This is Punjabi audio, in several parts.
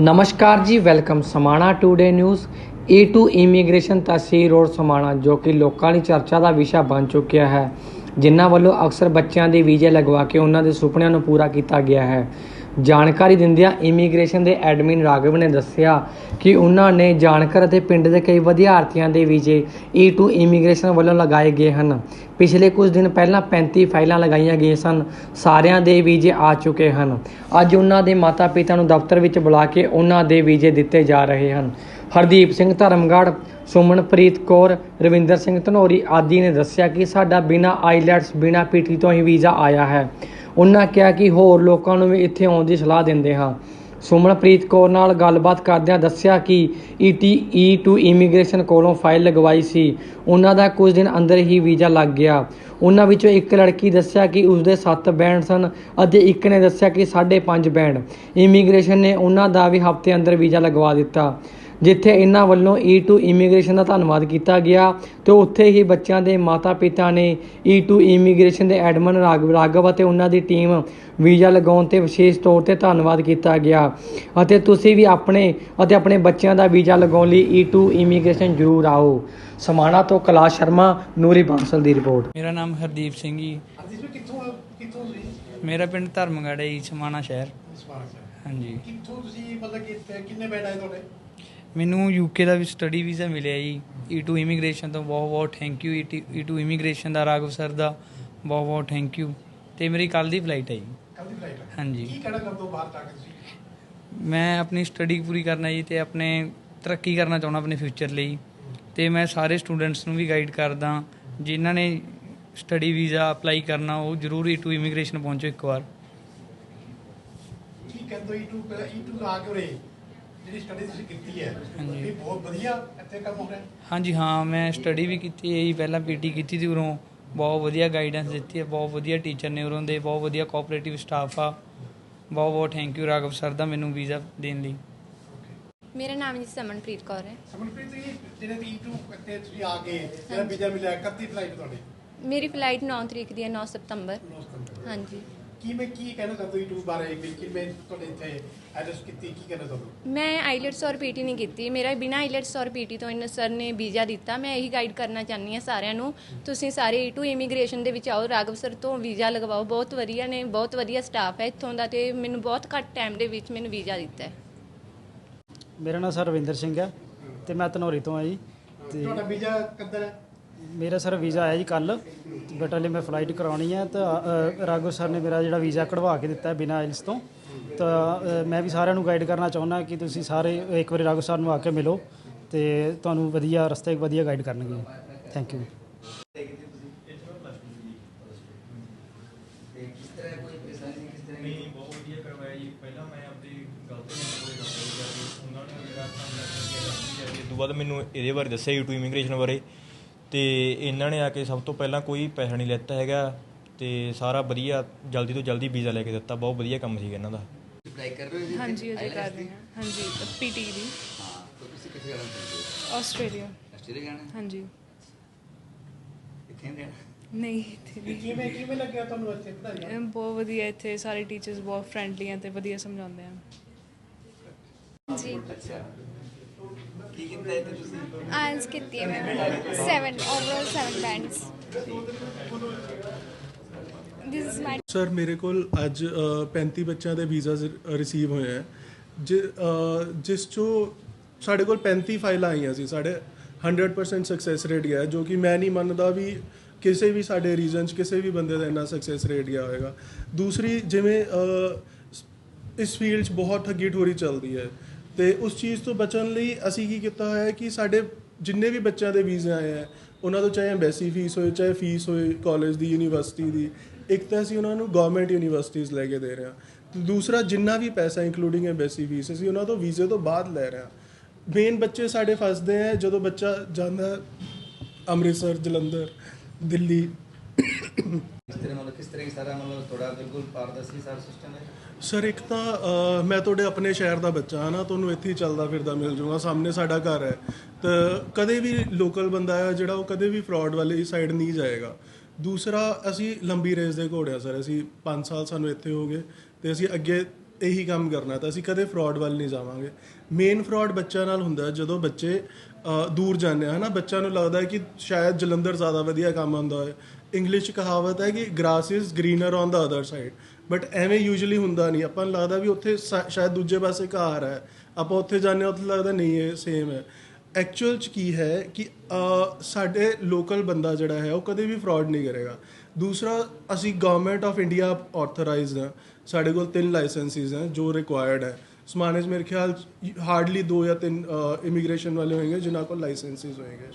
ਨਮਸਕਾਰ ਜੀ welcome Samana today news A2 immigration ਤਹਿਸੀਲ ਰੋਡ ਸਮਾਣਾ ਜੋ ਕਿ ਲੋਕਾਂ ਲਈ ਚਰਚਾ ਦਾ ਵਿਸ਼ਾ ਬਣ ਚੁੱਕਿਆ ਹੈ ਜਿਨ੍ਹਾਂ ਵੱਲੋਂ ਅਕਸਰ ਬੱਚਿਆਂ ਦੇ ਵੀਜ਼ੇ ਲਗਵਾ ਕੇ ਉਹਨਾਂ ਦੇ ਸੁਪਨਿਆਂ ਨੂੰ ਪੂਰਾ ਕੀਤਾ ਗਿਆ ਹੈ ਜਾਣਕਾਰੀ ਦਿੰਦਿਆਂ ਇਮੀਗ੍ਰੇਸ਼ਨ ਦੇ ਐਡਮਿਨ ਰਾਘਵ ਨੇ ਦੱਸਿਆ ਕਿ ਉਹਨਾਂ ਨੇ ਜਾਣਕਾਰ ਅਤੇ ਪਿੰਡ ਦੇ ਕਈ ਵਿਦਿਆਰਥੀਆਂ ਦੇ ਵੀਜ਼ੇ E2 ਇਮੀਗ੍ਰੇਸ਼ਨ ਵੱਲੋਂ ਲਗਾਏ ਗਏ ਹਨ। ਪਿਛਲੇ ਕੁਝ ਦਿਨ ਪਹਿਲਾਂ 35 ਫਾਈਲਾਂ ਲਗਾਈਆਂ ਗਈਆਂ ਸਨ। ਸਾਰਿਆਂ ਦੇ ਵੀਜ਼ੇ ਆ ਚੁੱਕੇ ਹਨ। ਅੱਜ ਉਹਨਾਂ ਦੇ ਮਾਤਾ-ਪਿਤਾ ਨੂੰ ਦਫ਼ਤਰ ਵਿੱਚ ਬੁਲਾ ਕੇ ਉਹਨਾਂ ਦੇ ਵੀਜ਼ੇ ਦਿੱਤੇ ਜਾ ਰਹੇ ਹਨ। ਹਰਦੀਪ ਸਿੰਘ ਧਰਮਗੜ੍ਹ, ਸੁਮਨਪ੍ਰੀਤ ਕੌਰ, ਰਵਿੰਦਰ ਸਿੰਘ ਧਨੋਰੀ ਆਦਿ ਨੇ ਦੱਸਿਆ ਕਿ ਸਾਡਾ ਬਿਨਾ ਆਈਲੈਟਸ, ਬਿਨਾ ਪੀਟੀ ਤੋਂ ਹੀ ਵੀਜ਼ਾ ਆਇਆ ਹੈ। ਉਹਨਾਂ ਕਿਹਾ ਕਿ ਹੋਰ ਲੋਕਾਂ ਨੂੰ ਵੀ ਇੱਥੇ ਆਉਣ ਦੀ ਸਲਾਹ ਦਿੰਦੇ ਹਾਂ। ਸੁਮਨਪ੍ਰੀਤ ਕੌਰ ਨਾਲ ਗੱਲਬਾਤ ਕਰਦਿਆਂ ਦੱਸਿਆ ਕਿ E ਈਟੀ E2 ਇਮੀਗ੍ਰੇਸ਼ਨ ਕੋਲੋਂ ਫਾਈਲ ਲਗਵਾਈ ਸੀ। ਉਹਨਾਂ ਦਾ ਕੁਝ ਦਿਨ ਅੰਦਰ ਹੀ ਵੀਜ਼ਾ ਲੱਗ ਗਿਆ। ਉਹਨਾਂ ਵਿੱਚੋਂ ਇੱਕ ਲੜਕੀ ਦੱਸਿਆ ਕਿ ਉਸਦੇ 7 ਬੈਂਡ ਸਨ ਅਤੇ ਇੱਕ ਨੇ ਦੱਸਿਆ ਕਿ 5.5 ਬੈਂਡ ਇਮੀਗ੍ਰੇਸ਼ਨ ਨੇ ਉਹਨਾਂ ਦਾ ਵੀ ਹਫ਼ਤੇ ਅੰਦਰ ਵੀਜ਼ਾ ਲਗਵਾ ਦਿੱਤਾ। ਜਿੱਥੇ ਇਹਨਾਂ ਵੱਲੋਂ E2 ਇਮੀਗ੍ਰੇਸ਼ਨ ਦਾ ਧੰਨਵਾਦ ਕੀਤਾ ਗਿਆ ਤੇ ਉੱਥੇ ਹੀ ਬੱਚਿਆਂ ਦੇ ਮਾਤਾ-ਪਿਤਾ ਨੇ E2 ਇਮੀਗ੍ਰੇਸ਼ਨ ਦੇ ਐਡਮਨ ਰਾਘਵ ਅਤੇ ਉਹਨਾਂ ਦੀ ਟੀਮ ਵੀਜ਼ਾ ਲਗਾਉਣ ਤੇ ਵਿਸ਼ੇਸ਼ ਤੌਰ ਤੇ ਧੰਨਵਾਦ ਕੀਤਾ ਗਿਆ। ਅਤੇ ਤੁਸੀਂ ਵੀ ਆਪਣੇ ਅਤੇ ਆਪਣੇ ਬੱਚਿਆਂ ਦਾ ਵੀਜ਼ਾ ਲਗਾਉਣ ਲਈ E2 ਇਮੀਗ੍ਰੇਸ਼ਨ ਜ਼ਰੂਰ ਆਓ। ਸਮਾਣਾ ਤੋਂ ਕੈਲਾਸ਼ ਸ਼ਰਮਾ ਨੂਰੀ ਬਾਂਸਲ ਦੀ ਰਿਪੋਰਟ। ਮੇਰਾ ਨਾਮ ਹਰਦੀਪ ਸਿੰਘ ਜੀ। ਕਿੱਥੋਂ ਕਿੱਥੋਂ ਮੇਰਾ ਪਿੰਡ ਧਰਮਗੜ੍ਹ ਹੈ ਜੀ ਸਮਾਣਾ ਸ਼ਹਿਰ। ਹਾਂਜੀ। ਕਿੱਥੋਂ ਤੁਸੀਂ ਮਤਲਬ ਕਿੰਨੇ ਬੈਡ ਆਏ ਤੁਹਾਡੇ? ਮੈਨੂੰ ਯੂਕੇ ਦਾ ਵੀ ਸਟੱਡੀ ਵੀਜ਼ਾ ਮਿਲਿਆ ਜੀ। E2 ਇਮੀਗ੍ਰੇਸ਼ਨ ਤੋਂ ਬਹੁਤ ਬਹੁਤ ਥੈਂਕ ਯੂ E2 ਇਮੀਗ੍ਰੇਸ਼ਨ ਦਾ ਰਾਘਵ ਸਰ ਦਾ ਬਹੁਤ ਬਹੁਤ ਥੈਂਕ ਯੂ ਤੇ ਮੇਰੀ ਕੱਲ ਦੀ ਫਲਾਈਟ ਹੈ ਜੀ। ਕੱਲ ਦੀ ਫਲਾਈਟ ਹੈ। ਹਾਂਜੀ। ਕੀ ਕਹਿਣਾ ਚਾਹੁੰਦੇ ਹੋ ਬਾਹਰ ਜਾ ਕੇ ਤੁਸੀਂ? ਮੈਂ ਆਪਣੀ ਸਟੱਡੀ ਪੂਰੀ ਕਰਨਾ ਜੀ ਤੇ ਆਪਣੇ ਤਰੱਕੀ ਕਰਨਾ ਚਾਹੁੰਦਾ ਆਪਣੇ ਫਿਊਚਰ ਲਈ। ਤੇ ਮੈਂ ਸਾਰੇ ਸਟੂਡੈਂਟਸ ਨੂੰ ਵੀ ਗਾਈਡ ਕਰਦਾ। ਜਿਨ੍ਹਾਂ ਨੇ ਸਟੱਡੀ ਵੀਜ਼ਾ ਅਪਲਾਈ ਕਰਨਾ ਉਹ ਜ਼ਰੂਰ E2 ਇਮੀਗ੍ਰੇਸ਼ਨ ਪਹੁੰਚੋ ਇੱਕ ਵਾਰ। ਕੀ ਕਹਿੰਦੇ ਹੋ? E2 ਪਹਿਲਾਂ E2 ਆ ਕੇ ਉਰੇ। ਜਿਹੜੀ ਸਟੱਡੀ ਤੁਸੀਂ ਕੀਤੀ ਹੈ ਹਾਂਜੀ। ਇਹ ਬਹੁਤ ਵਧੀਆ ਇੱਥੇ ਕੰਮ ਹੋ ਰਿਹਾ ਹੈ। ਹਾਂਜੀ ਹਾਂ ਮੈਂ ਸਟੱਡੀ ਵੀ ਕੀਤੀ ਹੈ ਜੀ ਪਹਿਲਾਂ ਪੀਟੀ ਕੀਤੀ ਸੀ ਉਰੋਂ। ਬਹੁਤ ਵਧੀਆ ਗਾਈਡੈਂਸ ਦਿੱਤੀ ਹੈ ਬਹੁਤ ਵਧੀਆ ਟੀਚਰ ਨੇ ਉਰੋਂ ਦੇ ਬਹੁਤ ਵਧੀਆ ਕੋਆਪਰੇਟਿਵ ਸਟਾਫ ਆ। ਬਹੁਤ ਬਹੁਤ ਥੈਂਕ ਯੂ ਰਾਘਵ ਸਰ ਦਾ ਮੈਨੂੰ ਵੀਜ਼ਾ ਦੇਣ ਲਈ। ਮੇਰਾ ਨਾਮ ਜੀ ਸਮਨਪ੍ਰੀਤ ਕੌਰ ਹੈ। ਸਮਨਪ੍ਰੀਤ ਜੀ ਜਿਹੜੇ E2 ਇੱਥੇ ਤੁਸੀਂ ਆ ਕੇ ਜਿਹੜਾ ਵੀਜ਼ਾ ਮਿਲਿਆ ਕੱਤੀ ਫਲਾਈਟ ਤੁਹਾਡੀ? ਮੇਰੀ ਫਲਾਈਟ 9 ਤਰੀਕ ਦੀ ਹੈ 9 ਸਤੰਬਰ। 9 ਸਤੰਬਰ। ਹਾਂਜੀ। ਕੀ ਮੈਂ ਕੀ ਕਹਿਣਾ ਚਾਹੁੰਦਾ E2 ਬਾਰੇ? ਕਿ ਕਿਵੇਂ ਤੁਹਾਡੇ ਇੱਥੇ ਐਡਰੈਸ ਕੀਤੀ ਕੀ ਕਹਿਣਾ ਚਾਹੁੰਦਾ? ਮੈਂ ਆਈਲੈਟਸ ਔਰ ਪੀਟੀ ਨਹੀਂ ਕੀਤੀ। ਮੇਰਾ ਬਿਨਾ ਆਈਲੈਟਸ ਔਰ ਪੀਟੀ ਤੋਂ ਇਹਨਾਂ ਸਰ ਨੇ ਵੀਜ਼ਾ ਦਿੱਤਾ। ਮੈਂ ਇਹੀ ਗਾਈਡ ਕਰਨਾ ਚਾਹੁੰਦੀ ਹਾਂ ਸਾਰਿਆਂ ਨੂੰ। ਤੁਸੀਂ ਸਾਰੇ E2 ਇਮੀਗ੍ਰੇਸ਼ਨ ਦੇ ਵਿੱਚ ਆਓ। ਰਾਘਵ ਸਰ ਤੋਂ ਵੀਜ਼ਾ ਲਗਵਾਓ। ਬਹੁਤ ਵਧੀਆ ਨੇ ਬਹੁਤ ਵਧੀਆ ਸਟਾਫ ਹੈ ਇੱਥੋਂ ਦਾ ਤੇ ਮੈਨੂੰ ਬਹੁਤ ਘੱਟ ਟਾਈਮ ਦੇ ਵਿੱਚ ਮੈਨੂੰ ਵੀਜ਼ਾ ਦਿੱਤਾ ਹੈ। ਮੇਰਾ ਨਾਮ ਸਰ ਰਵਿੰਦਰ ਸਿੰਘ ਹੈ ਤੇ ਮੈਂ ਧਨੌਰੀ ਤੋਂ ਆ ਜੀ। ਤੇ ਤੁਹਾਡਾ ਵੀਜ਼ਾ ਕਦੋਂ ਹੈ? ਮੇਰਾ ਸਰ ਵੀਜ਼ਾ ਆਇਆ ਜੀ ਕੱਲ ਬਟ ਹਲੇ ਮੈਂ ਫਲਾਈਟ ਕਰਾਉਣੀ ਹੈ ਤਾਂ ਅ, ਰਾਘਵ ਸਰ ਨੇ ਮੇਰਾ ਜਿਹੜਾ ਵੀਜ਼ਾ ਕਢਵਾ ਕੇ ਦਿੱਤਾ ਹੈ ਬਿਨਾਂ ਆਇਲਸ ਤੋਂ। ਤਾਂ ਅ, ਮੈਂ ਵੀ ਸਾਰਿਆਂ ਨੂੰ ਗਾਈਡ ਕਰਨਾ ਚਾਹੁੰਦਾ ਕਿ ਤੁਸੀਂ ਸਾਰੇ ਇੱਕ ਵਾਰੀ ਰਾਘਵ ਸਰ ਨੂੰ ਆ ਕੇ ਮਿਲੋ ਤੇ ਤੁਹਾਨੂੰ ਵਧੀਆ ਰਸਤੇ ਵਧੀਆ ਗਾਈਡ ਕਰਨਗੇ। ਥੈਂਕ ਯੂ ਨਹੀਂ ਬਹੁਤ ਵਧੀਆ ਕਰਵਾਇਆ ਜੀ। ਪਹਿਲਾਂ ਮੈਂ ਆਪਣੀ ਗਲਤੀ ਨਾਲ ਕੋਈ ਰੱਖਿਆ ਜੀ ਉਹਨਾਂ ਨੇ ਮੇਰਾ ਕੰਮ ਲੱਗ ਗਿਆ ਤੋਂ ਬਾਅਦ ਮੈਨੂੰ ਇਹਦੇ ਬਾਰੇ ਦੱਸਿਆ ਯੂ ਇਮੀਗ੍ਰੇਸ਼ਨ ਬਾਰੇ। ਤੇ ਇਹਨਾਂ ਨੇ ਆ ਕੇ ਸਭ ਤੋਂ ਪਹਿਲਾਂ ਕੋਈ ਪੈਸਾ ਨਹੀਂ ਲੈਤਾ ਹੈਗਾ ਤੇ ਸਾਰਾ ਵਧੀਆ ਜਲਦੀ ਤੋਂ ਜਲਦੀ ਵੀਜ਼ਾ ਲੈ ਕੇ ਦਿੱਤਾ ਬਹੁਤ ਵਧੀਆ ਕੰਮ ਸੀਗਾ ਇਹਨਾਂ ਦਾ। ਅਪਲਾਈ ਕਰ ਰਹੇ ਹੋ ਜੀ? ਹਾਂਜੀ ਅਜੇ ਕਰ ਰਹੇ ਹਾਂ। ਹਾਂਜੀ ਪੀਟੀ ਦੀ। ਹਾਂ ਤਾਂ ਤੁਸੀਂ ਕਿੱਥੇ ਜਾਣਾ ਚਾਹੁੰਦੇ ਹੋ? ਆਸਟ੍ਰੇਲੀਆ। ਆਸਟ੍ਰੇਲੀਆ ਜਾਣਾ ਹੈ? ਹਾਂਜੀ। ਇੱਥੇ ਨਹੀਂ ਰਹਿਣਾ ਨਹੀਂ ਇੱਥੇ ਨਹੀਂ। ਕਿਵੇਂ ਕਿਵੇਂ ਲੱਗਿਆ ਤੁਹਾਨੂੰ ਇੱਥੇ ਪੜ੍ਹਾਈ ਅਮ ਬਹੁਤ ਵਧੀਆ ਇੱਥੇ। ਸਾਰੇ ਟੀਚਰਸ ਬਹੁਤ ਫਰੈਂਡਲੀ ਹਨ ਤੇ ਵਧੀਆ ਸਮਝਾਉਂਦੇ ਹਨ ਜੀ ਅੱਛਾ। ਕੀ ਤੁਸੀਂ? ਕੀਤੀ ਹੈ ਮੈਂ। 7 overall 7 bands this is my sir ਮੇਰੇ ਕੋਲ ਅੱਜ ਅ, 35 ਬੱਚਿਆਂ ਦੇ ਵੀਜ਼ਾ ਰਿਸੀਵ ਹੋਏ ਹੈ। ਜਿ- ਅ, ਜਿਸ ਚੋਂ ਸਾਡੇ ਕੋਲ 35 ਫਾਈਲਾਂ ਆਈਆਂ ਸੀ ਸਾਡੇ 100% ਸਕਸੈਸ ਰੇਟ ਗਿਆ ਹੈ, ਜੋ ਕਿ ਮੈਂ ਨਹੀਂ ਮੰਨਦਾ ਵੀ ਕਿਸੇ ਵੀ ਸਾਡੇ ਰੀਜਨ 'ਚ ਕਿਸੇ ਵੀ ਬੰਦੇ ਦਾ ਇੰਨਾ ਸਕਸੈਸ ਰੇਟ ਗਿਆ ਹੋਵੇਗਾ ਦੂਸਰੀ ਜਿਵੇਂ ਅ, ਇਸ ਫੀਲਡ 'ਚ ਬਹੁਤ ਠੱਗੀ ਠੋਰੀ ਚੱਲਦੀ ਹੈ। ਤੇ ਉਸ ਚੀਜ਼ ਤੋਂ ਬਚਣ ਲਈ ਅਸੀਂ ਕੀ ਕੀਤਾ ਹੋਇਆ ਹੈ ਕਿ ਸਾਡੇ ਜਿੰਨੇ ਵੀ ਬੱਚਿਆਂ ਦੇ ਵੀਜ਼ੇ ਆਏ ਹੈ, ਉਹਨਾਂ ਤੋਂ ਚਾਹੇ ਐਮਬੈਸੀ ਫੀਸ ਹੋਏ, ਚਾਹੇ ਫੀਸ ਹੋਏ ਕਾਲਜ ਦੀ ਯੂਨੀਵਰਸਿਟੀ ਦੀ, ਇੱਕ ਤਾਂ ਅਸੀਂ ਉਹਨਾਂ ਨੂੰ ਗਵਰਨਮੈਂਟ ਯੂਨੀਵਰਸਿਟੀਜ਼ ਲੈ ਕੇ ਦੇ ਰਹੇ ਹਾਂ। ਤੇ ਦੂਸਰਾ, ਜਿੰਨਾ ਵੀ ਪੈਸਾ ਇੰਕਲੂਡਿੰਗ ਐਮਬੈਸੀ ਫੀਸ ਅਸੀਂ ਉਹਨਾਂ ਤੋਂ ਵੀਜ਼ੇ ਤੋਂ ਬਾਅਦ ਲੈ ਰਹੇ ਹਾਂ। ਮੇਨ ਬੱਚੇ ਸਾਡੇ ਫਸਦੇ ਹੈ ਜਦੋਂ ਬੱਚਾ ਜਾਂਦਾ ਅੰਮ੍ਰਿਤਸਰ, ਜਲੰਧਰ, ਦਿੱਲੀ ਸਰ, ਇੱਕ ਤਾਂ ਮੈਂ ਤੁਹਾਡੇ ਆਪਣੇ ਸ਼ਹਿਰ ਦਾ ਬੱਚਾ ਹਾਂ ਨਾ, ਤੁਹਾਨੂੰ ਇੱਥੇ ਹੀ ਚੱਲਦਾ ਫਿਰਦਾ ਮਿਲ ਜਾਊਗਾ ਸਾਹਮਣੇ ਸਾਡਾ ਘਰ ਹੈ। ਤਾਂ ਕਦੇ ਵੀ ਲੋਕਲ ਬੰਦਾ ਹੈ ਜਿਹੜਾ ਉਹ ਕਦੇ ਵੀ ਫਰਾਡ ਵਾਲੀ ਸਾਈਡ ਨਹੀਂ ਜਾਏਗਾ। ਦੂਸਰਾ, ਅਸੀਂ ਲੰਬੀ ਰੇਸ ਦੇ ਘੋੜੇ ਆ ਸਰ। ਅਸੀਂ 5 ਸਾਲ ਸਾਨੂੰ ਇੱਥੇ ਹੋ ਗਏ ਤੇ ਅਸੀਂ ਅੱਗੇ ਇਹੀ ਕੰਮ ਕਰਨਾ ਤਾਂ ਅਸੀਂ ਕਦੇ ਫਰਾਡ ਵੱਲ ਨਹੀਂ ਜਾਵਾਂਗੇ। ਮੇਨ ਫਰਾਡ ਬੱਚਿਆਂ ਨਾਲ ਹੁੰਦਾ ਜਦੋਂ ਬੱਚੇ ਦੂਰ ਜਾਂਦੇ ਆ, ਹਨਾ। ਬੱਚਿਆਂ ਨੂੰ ਲੱਗਦਾ ਹੈ ਕਿ ਸ਼ਾਇਦ ਜਲੰਧਰ ਜ਼ਿਆਦਾ ਵਧੀਆ ਕੰਮ ਹੁੰਦਾ ਹੈ ਇੰਗਲਿਸ਼ 'ਚ ਕਹਾਵਤ ਹੈ ਕਿ grass is greener on the other side but ਐਵੇਂ ਯੂਜੂਲੀ ਹੁੰਦਾ ਨਹੀਂ। ਆਪਾਂ ਨੂੰ ਲੱਗਦਾ ਵੀ ਉੱਥੇ ਸ਼ਾ- ਸ਼ਾਇਦ ਦੂਜੇ ਪਾਸੇ ਘਰ ਹੈ। ਆਪਾਂ ਉੱਥੇ ਜਾਂਦੇ ਹਾਂ, ਉੱਥੇ ਲੱਗਦਾ ਨਹੀਂ, ਇਹ ਸੇਮ ਹੈ। ਐਕਚੁਅਲ ਚ ਕੀ ਹੈ ਕਿ ਸਾਡੇ ਲੋਕਲ ਬੰਦਾ ਜਿਹੜਾ ਹੈ, ਉਹ ਕਦੇ ਵੀ ਫਰਾਡ ਨਹੀਂ ਕਰੇਗਾ। ਦੂਸਰਾ, ਅਸੀਂ ਗਵਰਨਮੈਂਟ ਆਫ ਇੰਡੀਆ ਆਥੋਰਾਈਜ਼ਡ ਹਾਂ। ਸਾਡੇ ਕੋਲ ਤਿੰਨ ਲਾਇਸੈਂਸਿਸ ਹੈ, ਜੋ ਰਿਕੁਆਇਰਡ ਹੈ। ਸਮਾਨੇ 'ਚ ਮੇਰੇ ਖਿਆਲ ਹਾਰਡਲੀ ਦੋ ਜਾਂ ਤਿੰਨ ਇਮੀਗ੍ਰੇਸ਼ਨ ਵਾਲੇ ਹੋਣਗੇ ਜਿਨ੍ਹਾਂ ਕੋਲ ਲਾਇਸੈਂਸਿਸ ਹੋਣਗੇ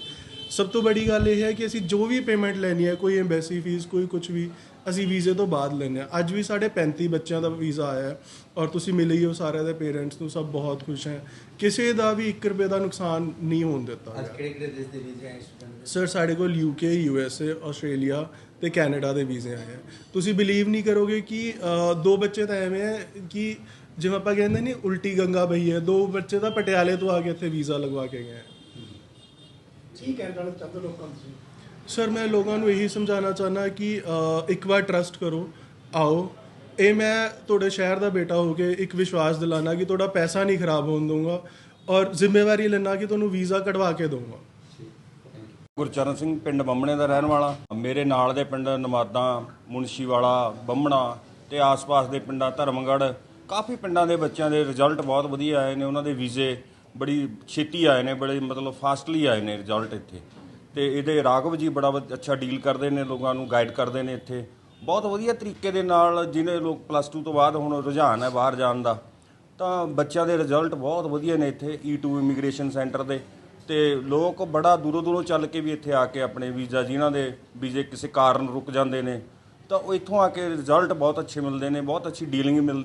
ਸਭ ਤੋਂ ਬੜੀ ਗੱਲ ਇਹ ਹੈ ਕਿ ਅਸੀਂ ਜੋ ਵੀ ਪੇਮੈਂਟ ਲੈਣੀ ਹੈ ਕੋਈ ਐਮਬੈਸੀ ਫੀਸ ਕੋਈ ਕੁਝ ਵੀ ਅਸੀਂ ਵੀਜ਼ੇ ਤੋਂ ਬਾਅਦ ਲੈਂਦੇ ਹਾਂ। ਅੱਜ ਵੀ ਸਾਡੇ 35 ਬੱਚਿਆਂ ਦਾ ਵੀਜ਼ਾ ਆਇਆ ਹੈ ਔਰ ਤੁਸੀਂ ਮਿਲੇ ਹੀ ਹੋ ਸਾਰਿਆਂ ਦੇ ਪੇਰੈਂਟਸ ਨੂੰ ਸਭ ਬਹੁਤ ਖੁਸ਼ ਹੈ। ਕਿਸੇ ਦਾ ਵੀ 1 ਰੁਪਏ ਦਾ ਨੁਕਸਾਨ ਨਹੀਂ ਹੋਣ ਦਿੱਤਾ ਅੱਜ ਕਿਹੜੇ ਕਿਹੜੇ ਦੇਸ਼ ਦੇ ਵੀਜ਼ੇ ਆਏ ਸਟੂਡੈਂਟ ਸਰ ਸਾਡੇ ਕੋਲ ਯੂਕੇ ਯੂਐਸਏ ਆਸਟ੍ਰੇਲੀਆ ਤੇ ਕੈਨੇਡਾ ਦੇ ਵੀਜ਼ੇ ਆਏ ਹੈ। ਤੁਸੀਂ ਬਿਲੀਵ ਨਹੀਂ ਕਰੋਗੇ ਕਿ ਦੋ ਬੱਚੇ ਤਾਂ ਐਵੇਂ ਹੈ ਕਿ ਜਿਵੇਂ ਆਪਾਂ ਕਹਿੰਦੇ ਨਹੀਂ ਉਲਟੀ ਗੰਗਾ ਬਹੀ ਹੈ। ਦੋ ਬੱਚੇ ਤਾਂ ਪਟਿਆਲੇ ਤੋਂ ਆ ਕੇ ਇੱਥੇ ਵੀਜ਼ਾ ਲਗਵਾ ਕੇ ਗਏ ਹੈ। ਕੀ ਕਹਿਣਾ ਚਾਹੁੰਦੇ ਚਾਹੁੰਦੇ ਲੋਕਾਂ ਨੂੰ ਤੁਸੀਂ? ਸਰ ਮੈਂ ਲੋਕਾਂ ਨੂੰ ਇਹੀ ਸਮਝਾਉਣਾ ਚਾਹੁੰਦਾ ਕਿ ਇੱਕ ਵਾਰ ਟਰਸਟ ਕਰੋ ਆਓ। ਇਹ ਮੈਂ ਤੁਹਾਡੇ ਸ਼ਹਿਰ ਦਾ ਬੇਟਾ ਹੋ ਕੇ ਇੱਕ ਵਿਸ਼ਵਾਸ ਦਿਲਾਣਾ ਕਿ ਤੁਹਾਡਾ ਪੈਸਾ ਨਹੀਂ ਖਰਾਬ ਹੋਣ ਦਊਂਗਾ ਔਰ ਜ਼ਿੰਮੇਵਾਰੀ ਲੈਣਾ ਕਿ ਤੁਹਾਨੂੰ ਵੀਜ਼ਾ ਕਢਵਾ ਕੇ ਦਊਂਗਾ। ਗੁਰਚਰਨ ਸਿੰਘ ਪਿੰਡ ਬੰਮਣੇ ਦਾ ਰਹਿਣ ਵਾਲਾ। ਮੇਰੇ ਨਾਲ ਦੇ ਪਿੰਡ ਨਮਾਦਾਂ ਮੁਨਸ਼ੀਵਾਲਾ ਬੰਮਣਾ ਤੇ ਆਸ-ਪਾਸ ਦੇ ਪਿੰਡਾਂ ਧਰਮਗੜ੍ਹ ਕਾਫੀ ਪਿੰਡਾਂ ਦੇ ਬੱਚਿਆਂ ਦੇ ਰਿਜ਼ਲਟ ਬਹੁਤ ਵਧੀਆ ਆਏ ਨੇ ਉਹਨਾਂ ਦੇ ਵੀਜ਼ੇ ਬੜੀ ਛੇਤੀ ਆਏ ਨੇ, ਬੜੇ ਮਤਲਬ ਫਾਸਟਲੀ ਆਏ ਨੇ ਰਿਜ਼ਲਟ ਇੱਥੇ। ਤੇ ਇਹਦੇ ਰਾਘਵ ਜੀ ਬੜਾ ਵਧ- ਅੱਛਾ ਡੀਲ ਕਰਦੇ ਨੇ, ਲੋਕਾਂ ਨੂੰ ਗਾਈਡ ਕਰਦੇ ਨੇ ਇੱਥੇ। ਬਹੁਤ ਵਧੀਆ ਤਰੀਕੇ ਦੇ ਨਾਲ ਜਿਹਨੇ ਲੋਕ ਪਲੱਸ 2 ਤੋਂ ਬਾਅਦ ਹੁਣ ਰੁਝਾਨ ਹੈ ਬਾਹਰ ਜਾਣ ਦਾ, ਤਾਂ ਬੱਚਿਆਂ ਦੇ ਰਿਜ਼ਲਟ ਬਹੁਤ ਵਧੀਆ ਨੇ ਇੱਥੇ E2 ਇਮੀਗ੍ਰੇਸ਼ਨ ਸੈਂਟਰ ਦੇ। ਤੇ ਲੋਕ ਬੜਾ ਦੂਰੋਂ ਦੂਰੋਂ ਚੱਲ ਕੇ ਵੀ ਇੱਥੇ ਆ ਕੇ ਆਪਣੇ ਵੀਜ਼ਾ, ਜਿਨ੍ਹਾਂ ਦੇ ਵੀਜ਼ੇ ਕਿਸੇ ਕਾਰਨ ਰੁਕ ਜਾਂਦੇ ਨੇ, ਤਾਂ ਉਹ ਇੱਥੋਂ ਆ ਕੇ ਰਿਜ਼ਲਟ ਬਹੁਤ ਅੱਛੇ ਮਿਲਦੇ ਨੇ, ਬਹੁਤ ਅੱਛੀ ਡੀਲਿੰਗ ਮਿਲਦੀ